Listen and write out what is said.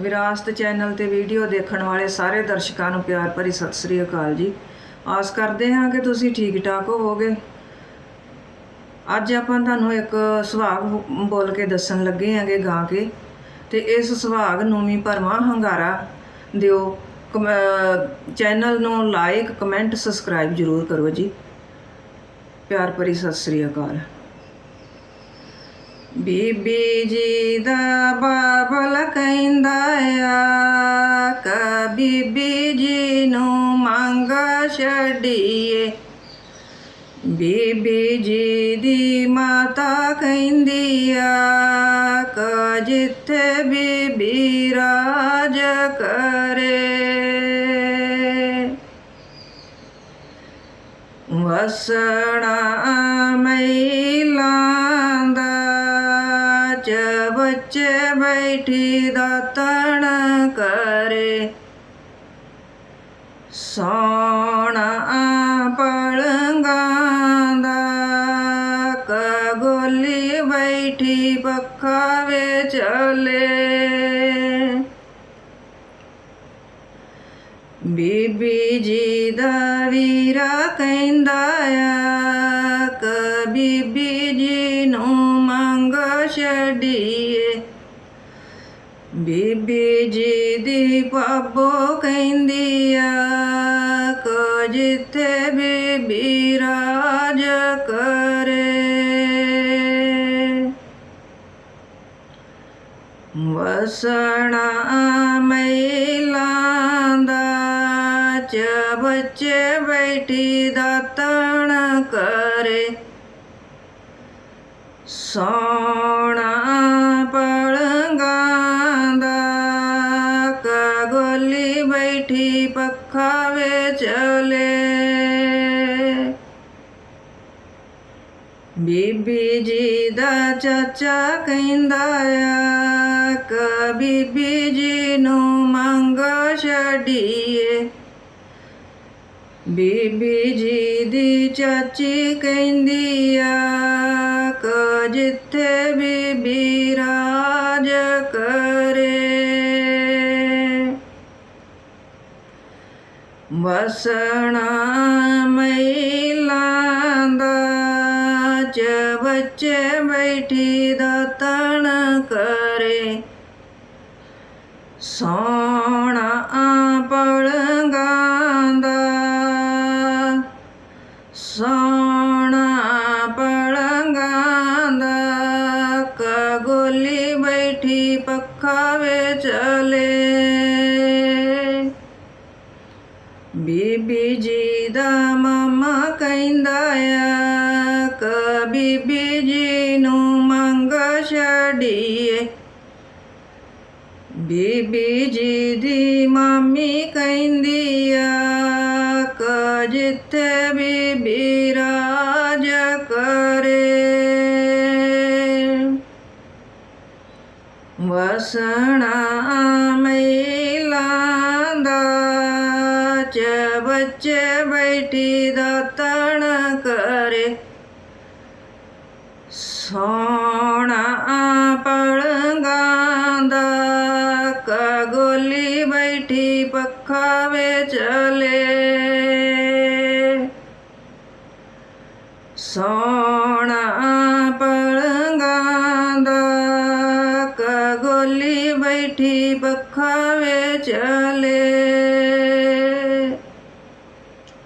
ਵਿਰਾਸਤ ਚੈਨਲ ਤੇ ਵੀਡੀਓ ਦੇਖਣ ਵਾਲੇ ਸਾਰੇ ਦਰਸ਼ਕਾਂ ਨੂੰ ਪਿਆਰ ਭਰੀ ਸਤਿ ਸ੍ਰੀ ਅਕਾਲ ਜੀ। ਆਸ ਕਰਦੇ ਹਾਂ ਕਿ ਤੁਸੀਂ ਠੀਕ ਠਾਕ ਹੋਵੋਗੇ। ਅੱਜ ਆਪਾਂ ਤੁਹਾਨੂੰ ਇੱਕ ਸੁਹਾਗ ਬੋਲ ਕੇ ਦੱਸਣ ਲੱਗੇ ਹਾਂਗੇ ਗਾ ਕੇ। ਤੇ ਇਸ ਸੁਹਾਗ ਨੂੰ ਵੀ ਭਰਵਾਂ ਹੰਗਾਰਾ ਦਿਓ। ਕਮ- ਚੈਨਲ ਨੂੰ ਲਾਈਕ ਕਮੈਂਟ ਸਬਸਕ੍ਰਾਈਬ ਜਰੂਰ ਕਰੋ ਜੀ। ਪਿਆਰ ਭਰੀ ਸਤਿ ਸ੍ਰੀ ਅਕਾਲ। ਬੀਬੀ ਜੀ ਦਾ ਬਾਬਲ ਕਹਿੰਦਾ ਆ ਕ ਬੀਬੀ ਜੀ ਨੂੰ ਮੰਗ ਛੱਡੀਏ। ਬੀਬੀ ਜੀ ਦੀ ਮਾਤਾ ਕਹਿੰਦੀ ਆ ਕ ਜਿੱਥੇ ਬੀਬੀ ਰਾਜ ਕਰੇ। ਵਸਣਾ ਬੱਚੇ ਬੈਠੀ ਦਾਤਣ ਕਰੇ। ਸੋਣਾ ਪਲੰਗਾਂ ਦਾ ਕਗੋਲੀ ਬੈਠੀ ਪੱਖਾ ਵੇ ਚਲੇ। ਬੀਬੀ ਜੀ ਦਾ ਵੀਰਾ ਕਹਿੰਦਾ ਆ ਕ ਬੀਬੀ ਜੀ ਨੂੰ ਮੰਗ ਛੱਡੀ ਬੀਬੀ ਜੀ ਦੀ ਪਾਪੋ ਕਹਿੰਦੀ ਆ, ਕੋ ਜਿੱਥੇ ਬੀਬੀ ਰਾਜ ਕਰੇ? ਵਸਣਾ ਮੈਲਾਂ ਦਾ, ਚ ਬੱਚੇ ਬੈਠੀ ਦਾਤਣ ਕਰੇ। ਸੋਣਾ ਬੈਠੀ ਪੱਖਾ ਵੇ ਚਲੇ। ਬੀਬੀ ਜੀ ਦਾ ਚਾਚਾ ਕਹਿੰਦਾ ਆ ਕ ਬੀਬੀ ਜੀ ਨੂੰ ਮੰਗ ਛੱਡੀਏ। ਬੀਬੀ ਜੀ ਦੀ ਚਾਚੀ ਕਹਿੰਦੀ ਆ ਕ ਜਿੱਥੇ ਬੀਬੀ ਰਾਜ ਕਰੇ। ਵਸਣਾ ਮੈਲਾਂ ਦਾ, ਚ ਬੈਠੀ ਬੈਠੀ ਦਾਤਣ ਕਰੇ। ਸੋਣਾ ਪਲੰਗਾਂ ਦਾ ਸੋਣਾ ਪਲੰਗਾਂ ਦਾ ਕਗੋਲੀ ਬੈਠੀ ਪੱਖਾ ਵੇ ਚਲੇ ਬੀਬੀ ਜੀ ਦਾ ਮਾਮਾ ਕਹਿੰਦਾ ਆ, ਕ ਬੀਬੀ ਜੀ ਨੂੰ ਮੰਗ ਛੱਡੀਏ। ਬੀਬੀ ਜੀ ਦੀ ਮਾਮੀ ਕਹਿੰਦੀ ਆ, ਕ ਜਿੱਥੇ ਬੀਬੀ ਰਾਜ ਕਰੇ। ਵਸਣਾ ਮੈਲਾਂ ਬੱਚੇ ਬੈਠੀ ਦਾਤਣ ਕਰੇ। ਸੋਣਾ ਪਲੰਗਾਂ ਦਾ ਕਗੋਲੀ ਬੈਠੀ ਪੱਖਾ ਵੇ ਚਲੇ ਸੋਣਾ ਪਲੰਗਾਂ ਦਾ ਕਗੋਲੀ ਬੈਠੀ ਪੱਖਾ ਚਲੇ